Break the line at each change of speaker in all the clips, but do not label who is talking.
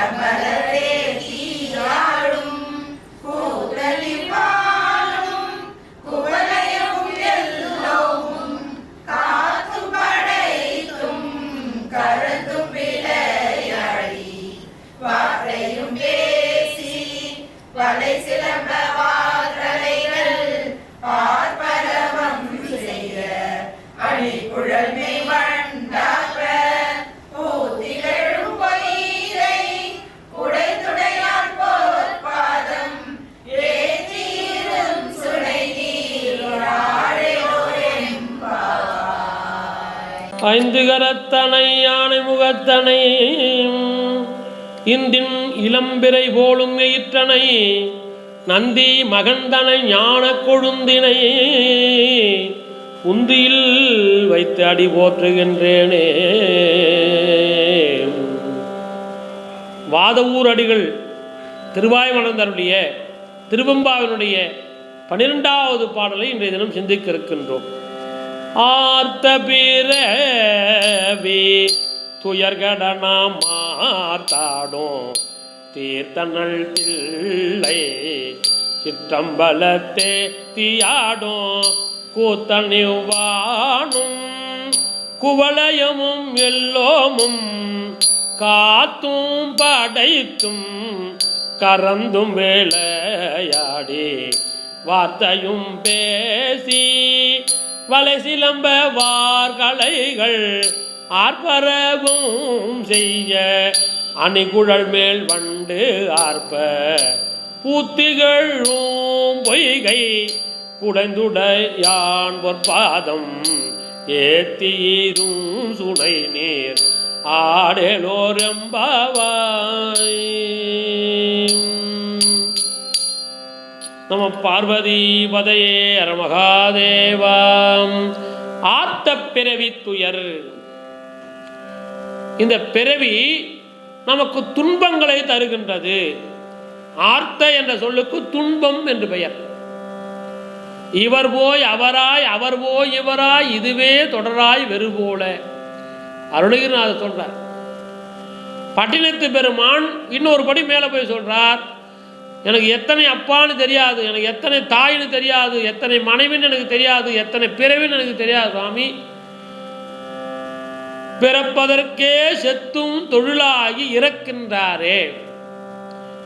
சிற்றம்பலத்தே நீராடையோரெம்பாய்
யானை முகத்தனை இந்தின் இளம்பிறை போலும் எயிற்றனை நந்தி மகந்தனை ஞான கொழுந்தினை உந்தியில் வைத்து அடி போற்றுகின்றேனே. வாதவூர் அடிகள் திருவாய் மலர்ந்தருடைய திருவெம்பாவினுடைய பன்னிரெண்டாவது பாடலை இன்றைய தினம் சிந்திக்க இருக்கின்றோம். ஆர்த்த பிறவி துயர்கடனாம் மார்த்தாடும். தீர்த்தனள் தில்லை சிற்றம்பலத்தே தீயாடும். கூத்தணிவானும் குவளையமும் எல்லோமும் காத்தும் படைத்தும் கறந்தும் வேளையாடி வார்த்தையும் பேசி வலை சிலம்ப வார்களைகள் ஆர்ப்பரவும் செய்ய. அணிகுழல் மேல் வண்டு ஆர்ப்ப. பூத்திகழும் பொய்கை குடைந்துடையான் பொற்பாதம். ஏத்தீரும் சுனை நீர் ஆடேலோர் நம பார்வதிபதையே அரமகாதேவாம். ஆர்த்த பிறவி துயர். இந்த பிறவி நமக்கு துன்பங்களை தருகின்றது. ஆர்த்த என்ற சொல்லுக்கு துன்பம் என்று பெயர். இவர் போய் அவராய் அவர் போய் இவராய் இதுவே தொடராய் வெறு போல. அருணகிரிநாதர் சொல்றார். பட்டினத்து பெருமான் இன்னொரு படி மேலே போய் சொல்றார். எனக்கு எத்தனை அப்பான்னு தெரியாது எனக்கு எத்தனை தாயின்னு தெரியாது எத்தனை மனைவின்னு எனக்கு தெரியாது எத்தனை பிறவின்னு எனக்கு தெரியாது சுவாமி. பிறப்பதற்கே செத்தும் தொழிலாகி இறக்கின்றாரே.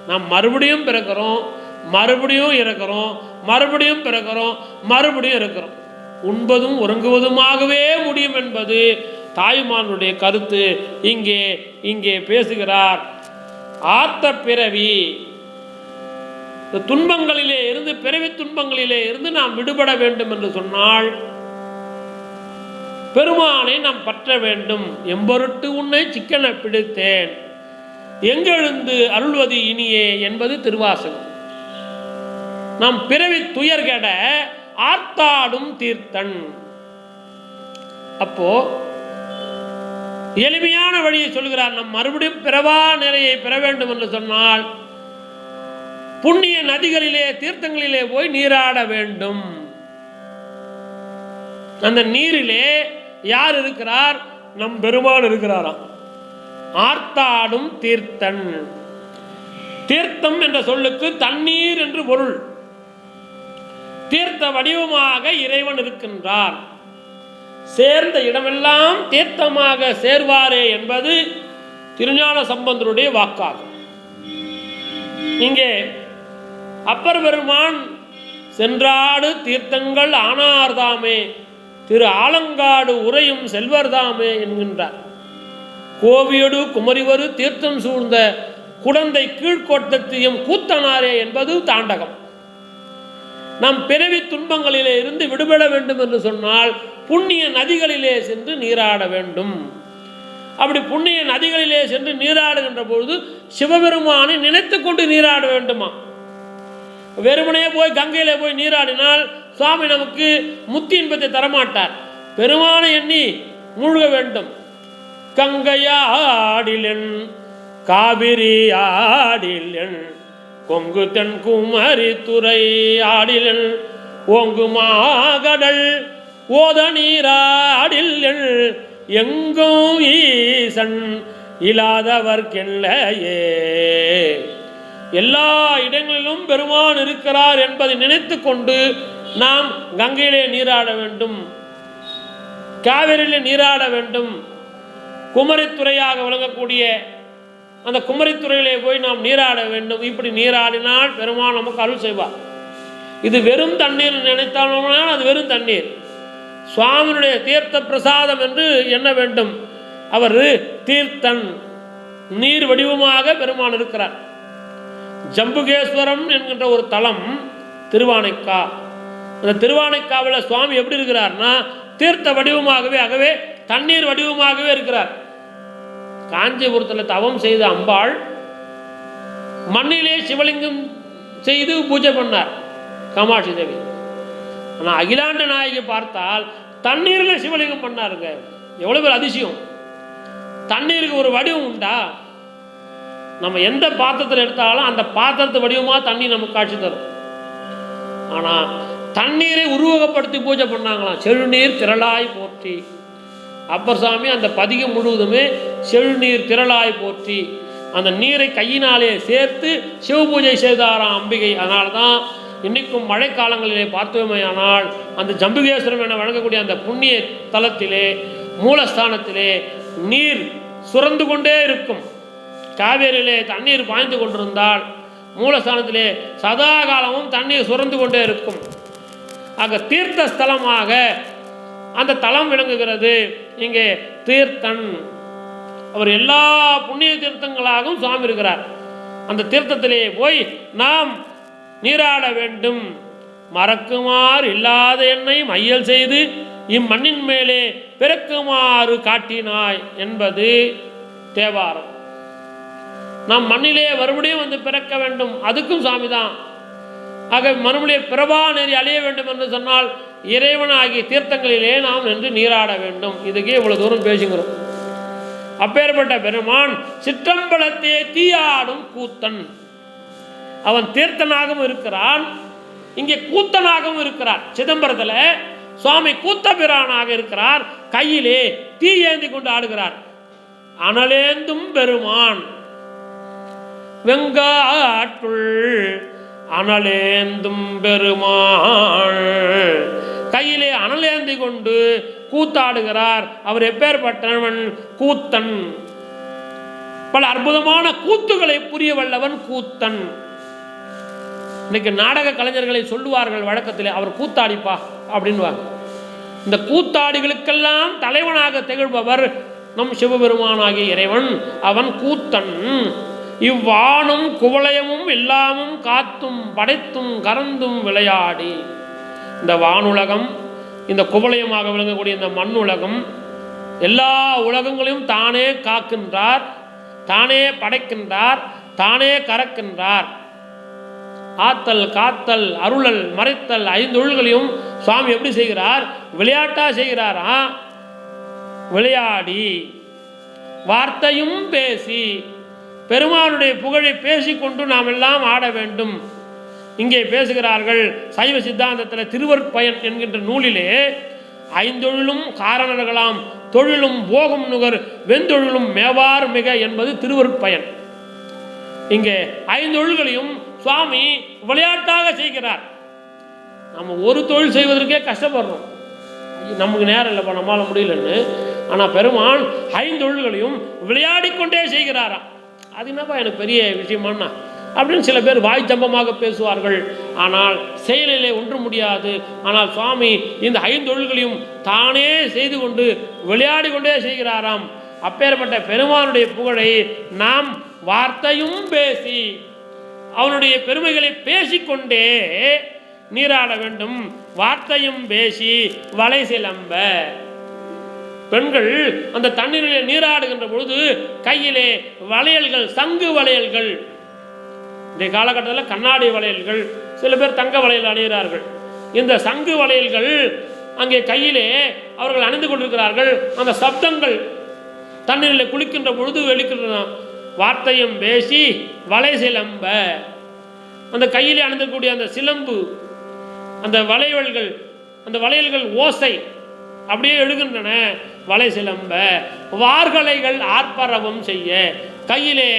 நாம் மறுபடியும் பிறக்கிறோம் மறுபடியும் இறக்கிறோம் மறுபடியும் பிறக்கிறோம் மறுபடியும் இருக்கிறோம் உண்பதும் உறங்குவதுமாகவே முடியும் என்பது தாய்மானுடைய கருத்து. இங்கே இங்கே பேசுகிறார் ஆத்த பிறவி இந்த துன்பங்களிலே இருந்து பிறவி துன்பங்களிலே இருந்து நாம் விடுபட வேண்டும் என்று சொன்னால் பெருமானை நாம் பற்ற வேண்டும். எம்பொருட்டு உன்னை சிக்கனை பிடித்தேன். எங்கெழுந்து அருள்வது இனியே என்பது திருவாசகம். நாம் பிறவி துயர்கட ஆர்த்தாடும் தீர்த்தன். அப்போ எளிமையான வழியை சொல்கிறார் நம் மறுபடியும் பிறவா நிறையை பெற வேண்டும் என்று சொன்னால் புண்ணிய நதிகளிலே தீர்த்தங்களிலே போய் நீராட வேண்டும். அந்த நீரிலே யார் இருக்கிறார்? நம் பெருமான் இருக்கிறாராம். ஆர்த்தாடும் தீர்த்தன். தீர்த்தம் என்ற சொல்லுக்கு தண்ணீர் என்று பொருள். தீர்த்த வடிவமாக இறைவன் இருக்கின்றார். சேர்ந்த இடமெல்லாம் தீர்த்தமாக சேர்வாரே என்பது திருஞான சம்பந்தருடைய வாக்காகும். இங்கே அப்பர் பெருமான் சென்றாடு தீர்த்தங்கள் ஆனார்தாமே திரு ஆலங்காடு உரையும் செல்வர்தாமே என்கின்றார். கோவியடு குமரிவரு தீர்த்தம் சூழ்ந்த குடந்தை கீழ்கோட்டத்தையும் கூத்தனாரே என்பது தாண்டகம். நம் பிறவி துன்பங்களிலே இருந்து விடுபட வேண்டும் என்று சொன்னால் புண்ணிய நதிகளிலே சென்று நீராட வேண்டும். அப்படி புண்ணிய நதிகளிலே சென்று நீராடுகின்ற பொழுது சிவபெருமானை நினைத்து கொண்டு நீராட வேண்டுமா வெறுமனே போய் கங்கையில் போய் நீராடினால் சுவாமி நமக்கு முத்தி இன்பத்தை தரமாட்டார். பெருமானை எண்ணி மூழ்க வேண்டும். கங்கையாடிலன் காவிரி ஆடிலன் கொங்கு தென் குமரி துறை ஆடிலன் ஓங்கு மாகடல் ஓத நீராடில்லன் எங்கும் ஈசன் இல்லாதவர்க்கெல்லையே எல்லா இடங்களிலும் பெருமான் இருக்கிறார் என்பதை நினைத்து கொண்டு நாம் கங்கையிலே நீராட வேண்டும் காவிரியிலே நீராட வேண்டும். குமரித்துறையாக விளங்கக்கூடிய அந்த குமரித்துறையிலே போய் நாம் நீராட வேண்டும். இப்படி நீராடினால் பெருமான் நமக்கு அருள் செய்வார். இது வெறும் தண்ணீர் நினைத்தாலும்னா அது வெறும் தண்ணீர். சுவாமியுடைய தீர்த்த பிரசாதம் என்று எண்ண வேண்டும். அவர் தீர்த்தன் நீர் வடிவமாக பெருமான் இருக்கிறார். ஜம்புகேஸ்வரம் என்கின்ற ஒரு தலம் திருவானைக்கா. அந்த திருவானைக்காவில் சுவாமி எப்படி இருக்கிறார்னா தீர்த்த வடிவமாகவே ஆகவே தண்ணீர் வடிவமாகவே இருக்கிறார். காஞ்சிபுரத்தில் தவம் செய்த அம்பாள் மண்ணிலே சிவலிங்கம் செய்து பூஜை பண்ணார் காமாட்சி தேவி. ஆனால் அகிலாண்ட நாயகி பார்த்தால் தண்ணீரில் சிவலிங்கம் பண்ணாருங்க. எவ்வளோ பேர் அதிசயம். தண்ணீருக்கு ஒரு வடிவம் உண்டா? நம்ம எந்த பாத்திரத்தில் எடுத்தாலும் அந்த பாத்திரத்து வடிவமாக தண்ணி நமக்கு காட்சி தரும். ஆனால் தண்ணீரை உருவகப்படுத்தி பூஜை பண்ணாங்களாம். செழுநீர் திரளாய் போற்றி. அப்பர் சாமி அந்த பதிகம் முழுவதுமே செழுநீர் திரளாய் போற்றி. அந்த நீரை கையினாலே சேர்த்து சிவ பூஜை செய்தாராம் அம்பிகை. அதனால தான் இன்னைக்கும் மழைக்காலங்களிலே பார்த்தோமேயானால் அந்த ஜம்புகேஸ்வரம் என வழங்கக்கூடிய அந்த புண்ணிய தலத்திலே மூலஸ்தானத்திலே நீர் சுரந்து கொண்டே இருக்கும். காவேரியிலே தண்ணீர் பாய்ந்து கொண்டிருந்தால் மூலஸ்தானத்திலே சதா காலமும் தண்ணீர் சுரந்து கொண்டே இருக்கும். ஆக தீர்த்த ஸ்தலமாக அந்த தலம் விளங்குகிறது. இங்கே தீர்த்தன். அவர் எல்லா புண்ணிய தீர்த்தங்களாகவும் சுவாமி இருக்கிறார். அந்த தீர்த்தத்திலே போய் நாம் நீராட வேண்டும். மறக்குமாறு இல்லாத என்னை மையல் செய்து இம்மண்ணின் மேலே பிறக்குமாறு காட்டினாய் என்பது தேவாரம். நாம் மண்ணிலே மறுபடியும் வந்து பிறக்க வேண்டும். அதுக்கும் சாமி தான் ஆக மறுபடியும் பிரபா நெறி அழிய வேண்டும் என்று சொன்னால் இறைவனாகிய தீர்த்தங்களிலே நாம் நின்று நீராட வேண்டும். இதுக்கே இவ்வளவு தூரம் பேசுகிறோம். அப்பேற்பட்ட பெருமான் சிற்றம்பலத்தே தீயாடும் கூத்தன். அவன் தீர்த்தனாகவும் இருக்கிறான். இங்கே கூத்தனாகவும் இருக்கிறார். சிதம்பரத்தில் சுவாமி கூத்தபிரானாக இருக்கிறார். கையிலே தீ ஏந்தி கொண்டு ஆடுகிறார். அனலேந்தும் பெருமான். வெங்காட்டுள் அனலேந்தும் பெருமாள். கையிலே அனலேந்தி கொண்டு கூத்தாடுகிறார். அவர் எப்பேற்பட்டவன்? கூத்தன். பல அற்புதமான கூத்துகளை புரிய வல்லவன் கூத்தன். இன்னைக்கு நாடக கலைஞர்களை சொல்லுவார்கள் வழக்கத்தில் அவர் கூத்தாடிப்பா அப்படின்வாங்க இந்த கூத்தாடிகளுக்கெல்லாம் தலைவனாக திகழ்பவர் நம் சிவபெருமானாகிய இறைவன். அவன் கூத்தன். இவ்வாணும் குவளையமும் எல்லாமும் காத்தும் படைத்தும் கறந்தும் விளையாடி. இந்த வானுலகம் இந்த குவளையமாக விளங்கக்கூடிய இந்த மண் உலகம் எல்லா உலகங்களையும் தானே காக்கின்றார் தானே படைக்கின்றார் தானே கறக்கின்றார். ஆத்தல் காத்தல் அருளல் மறைத்தல் ஐந்தொழில்களையும் சுவாமி எப்படி செய்கிறார்? விளையாட்டா செய்கிறாரா? விளையாடி வார்த்தையும் பேசி பெருமானுடைய புகழை பேசிக்கொண்டு நாம் எல்லாம் ஆட வேண்டும். இங்கே பேசுகிறார்கள் சைவ சித்தாந்தத்தில் திருவற்பயன் என்கின்ற நூலிலே ஐந்தொழிலும் காரணர்களாம் தொழிலும் போகும் நுகர் வெந்தொழிலும் மேவார் மிக என்பது திருவற்பயன் இங்கே ஐந்தொழில்களையும் சுவாமி விளையாட்டாக செய்கிறார். நம்ம ஒரு தொழில் செய்வதற்கே கஷ்டப்படுறோம். நமக்கு நேரம் இல்லைப்பா நம்மளால முடியலன்னு. ஆனால் பெருமான் ஐந்தொழில்களையும் விளையாடிக்கொண்டே செய்கிறாராம். அது என்னப்பா எனக்கு பெரிய விஷயமாண்ணா அப்படின்னு சில பேர் வாய் தம்பமாக பேசுவார்கள். ஆனால் செயலிலே ஒன்று முடியாது. ஆனால் சுவாமி இந்த ஐந்தொழில்களையும் தானே செய்து கொண்டு விளையாடி கொண்டே செய்கிறாராம். அப்பேற்பட்ட பெருமானுடைய புகழை நாம் வார்த்தையும் பேசி அவனுடைய பெருமைகளை பேசிக்கொண்டே நீராட வேண்டும். வார்த்தையும் பேசி வலை சிலம்ப. பெண்கள் அந்த தண்ணீரிலே நீராடுகின்ற பொழுது கையிலே வளையல்கள் சங்கு வளையல்கள். இந்த காலகட்டத்தில் கண்ணாடி வளையல்கள் சில பேர் தங்க வளையல் அணிகிறார்கள். இந்த சங்கு வளையல்கள் அங்கே கையிலே அவர்கள் அணிந்து கொண்டிருக்கிறார்கள். அந்த சப்தங்கள் தண்ணீரில் குளிக்கின்ற பொழுது வெளிக்கின்றன. வார்த்தையும் பேசி வலை சிலம்ப. அந்த கையிலே அணிந்தக்கூடிய அந்த சிலம்பு அந்த வளையல்கள் அந்த வளையல்கள் ஓசை. அப்படியே எழுகின்றன வலை சிலம்ப வார்கலைகள் ஆர்ப்பரவம் செய்ய. கையிலே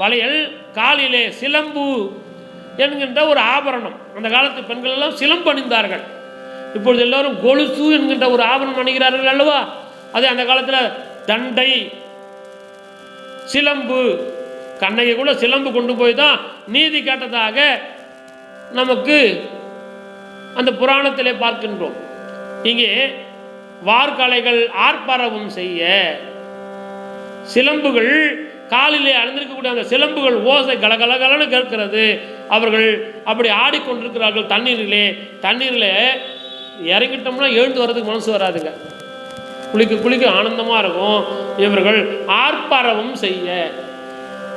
வளையல் காலிலே சிலம்பு என்கின்ற ஒரு ஆபரணம். அந்த காலத்து பெண்கள் எல்லாம் சிலம்பு அணிந்தார்கள். இப்பொழுது எல்லோரும் கொலுசு என்கின்ற ஒரு ஆபரணம் அணிகிறார்கள் அல்லவா? அது அந்த காலத்தில் தண்டை சிலம்பு கண்ணகி கூட சிலம்பு கொண்டு போய் தான் நீதி கேட்டதாக நமக்கு அந்த புராணத்திலே பார்க்கின்றோம். இங்கே வார்கலைகள் ஆர்ப்பரவும் செய்ய சிலம்புகள் காலிலே அழுந்திருக்கக்கூடிய அந்த சிலம்புகள் ஓசை கலகலகலன்னு கேட்கிறது. அவர்கள் அப்படி ஆடிக்கொண்டிருக்கிறார்கள் தண்ணீரிலே. தண்ணீரில் இறங்கிட்டோம்னா எழுந்து வர்றதுக்கு மனசு வராதுங்க. குளிக்க குளிக்க ஆனந்தமாக இருக்கும். இவர்கள் ஆர்ப்பரவும் செய்ய.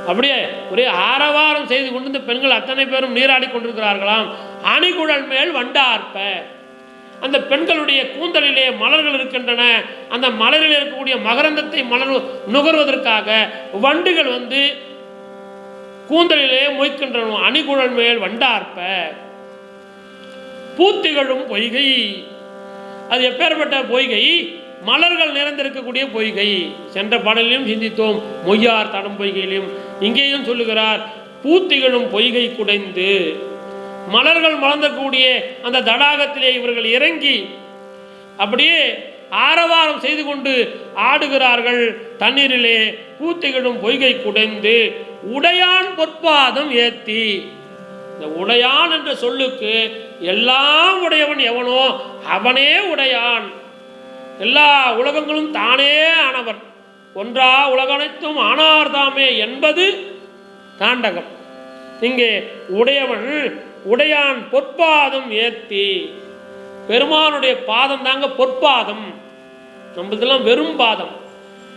அப்படியே ஒரே ஆரவாரம் செய்து கொண்டு இந்த பெண்கள் அத்தனை பேரும் நீராடி கொண்டிருக்கிறார்களாம் அணிகுழல் மேல் வண்டார்ப்ப. அந்த பெண்களுடைய கூந்தலிலே மலர்கள் இருக்கின்றன. அந்த மலரில் இருக்கக்கூடிய மகரந்தத்தை மலர் நுகர்வதற்காக வண்டுகள் வந்து கூந்தலிலே மொய்க்கின்றன. அணிகுழல் மேல் வண்டார்ப்ப. பூத்திகளும் பொய்கை. அது எப்பேற்பட்ட பொய்கை? மலர்கள் நிறைந்திருக்கக்கூடிய பொய்கை. சென்ற பாடலிலும் சிந்தித்தோம். மொய்யார் தடம் பொய்கையிலும் இங்கேயும் சொல்லுகிறார் பூத்திகளும் பொய்கை குடைந்து மலர்கள் மலர்ந்தக்கூடிய அந்த தடாகத்திலே இவர்கள் இறங்கி அப்படியே ஆரவாரம் செய்து கொண்டு ஆடுகிறார்கள். தண்ணீரிலே பூத்திகளும் பொய்கை குடைந்து உடையான் பொற்பாதம் ஏத்தி. இந்த உடையான் என்ற சொல்லுக்கு எல்லாம் உடையவன் எவனோ அவனே உடையான். எல்லா உலகங்களும் தானே ஆனவன் ஒன்றா உலகனைத்தும் ஆனார்தாமே என்பது தாண்டகம். இங்கே உடையவன் உடையான் பொற்பாதம் ஏத்தி. பெருமானுடைய பாதம் தாங்க பொற்பாதம். நம்மளதெல்லாம் வெறும் பாதம்.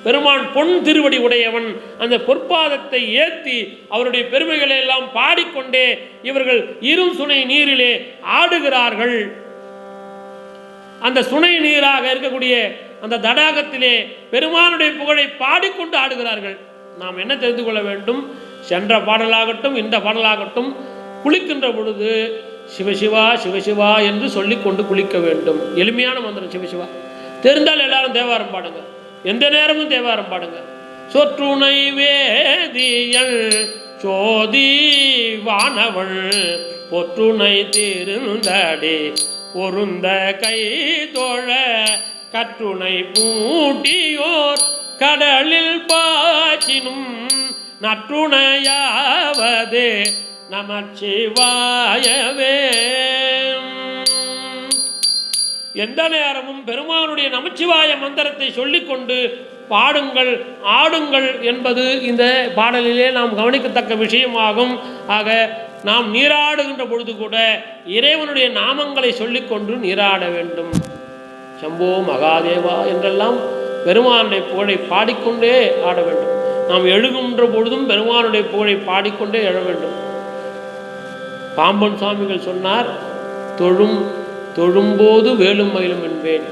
பெருமான் பொன் திருவடி உடையவன். அந்த பொற்பாதத்தை ஏத்தி அவருடைய பெருமைகளை எல்லாம் பாடிக்கொண்டே இவர்கள் இரும் சுனை நீரிலே ஆடுகிறார்கள். அந்த சுனை நீராக இருக்கக்கூடிய அந்த தடாகத்திலே பெருமானுடைய புகழை பாடிக்கொண்டு ஆடுகிறார்கள். நாம் என்ன தெரிந்து கொள்ள வேண்டும்? சென்ற பாடலாகட்டும் இந்த பாடலாகட்டும் குளிக்கின்ற பொழுது சிவசிவா சிவசிவா என்று சொல்லிக்கொண்டு குளிக்க வேண்டும். எளிமையான மந்திரம் சிவசிவா தெரிந்தால் எல்லாரும் தேவாரம் பாடுங்க. எந்த நேரமும் தேவாரம் பாடுங்க. சொற்றுணை வேதியல் சோதி வானவள் ஒற்றுணை திருந்தடி பொருந்த கை தோழ கற்றுணை பூட்டியோர் கடலில் பாய்ச்சினும் நற்றுணையாவது நமச்சிவாயவே. எந்த நேரமும் பெருமானுடைய நமச்சிவாய மந்திரத்தை சொல்லிக்கொண்டு பாடுங்கள் ஆடுங்கள் என்பது இந்த பாடலிலே நாம் கவனிக்கத்தக்க விஷயமாகும். ஆக நாம் நீராடுகின்ற பொழுது கூட இறைவனுடைய நாமங்களை சொல்லிக்கொண்டு நீராட வேண்டும். சம்போ மகாதேவா என்றெல்லாம் பெருமானுடைய புகழை பாடிக்கொண்டே ஆட வேண்டும். நாம் எழுகின்ற பொழுதும் பெருமானுடைய புகழை பாடிக்கொண்டே எழ வேண்டும். பாம்பன் சுவாமிகள் சொன்னார் தொழும் தொழும்போது வேலும் மயிலும் என்பேன்.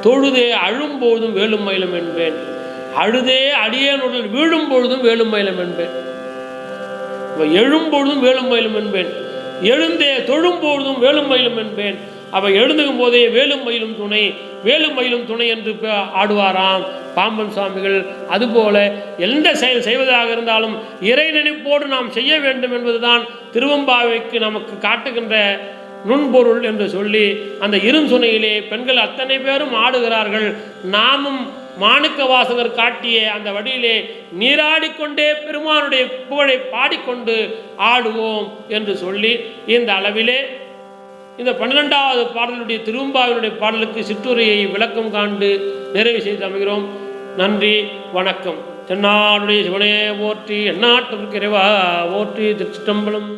தொழுதே அழும்போதும் வேலும் மயிலும் என்பேன். அழுதே அடியேனுடன் வீழும் பொழுதும் வேலும் மயிலும் என்பேன். எழும்பொழுதும் வேலும் மயிலும் என்பேன். எழுந்தே தொழும்பொழுதும் வேலும் மயிலும் என்பேன். அவ எழுந்துக்கும் போதே வேலும் மயிலும் துணை வேலும் மயிலும் துணை என்று ஆடுவாராம். பாம்பன் சுவாமிகள் அதுபோல எந்த செயல் செய்வதாக இருந்தாலும் இறை நினைப்போடு நாம் செய்ய வேண்டும் என்பதுதான் திருவம்பாவைக்கு நமக்கு காட்டுகின்ற நுண்பொருள் என்று சொல்லி அந்த இரும் சுனையிலே பெண்கள் அத்தனை பேரும் ஆடுகிறார்கள். நாமும் மாணிக்க வாசகர் காட்டிய அந்த வழியிலே நீராடிக்கொண்டே பெருமானுடைய புகழை பாடிக்கொண்டு ஆடுவோம் என்று சொல்லி இந்த அளவிலே இந்த பன்னிரெண்டாவது பாடலுடைய திரும்பாவினுடைய பாடலுக்கு சிற்றுரையை விளக்கம் காண்டு நிறைவு செய்து அமைகிறோம் நன்றி வணக்கம். தென்னாடுடைய சிவனே ஓற்றி எந்நாட்டிற்கு இறைவா ஓற்றி திருச்சிட்டம்பலம்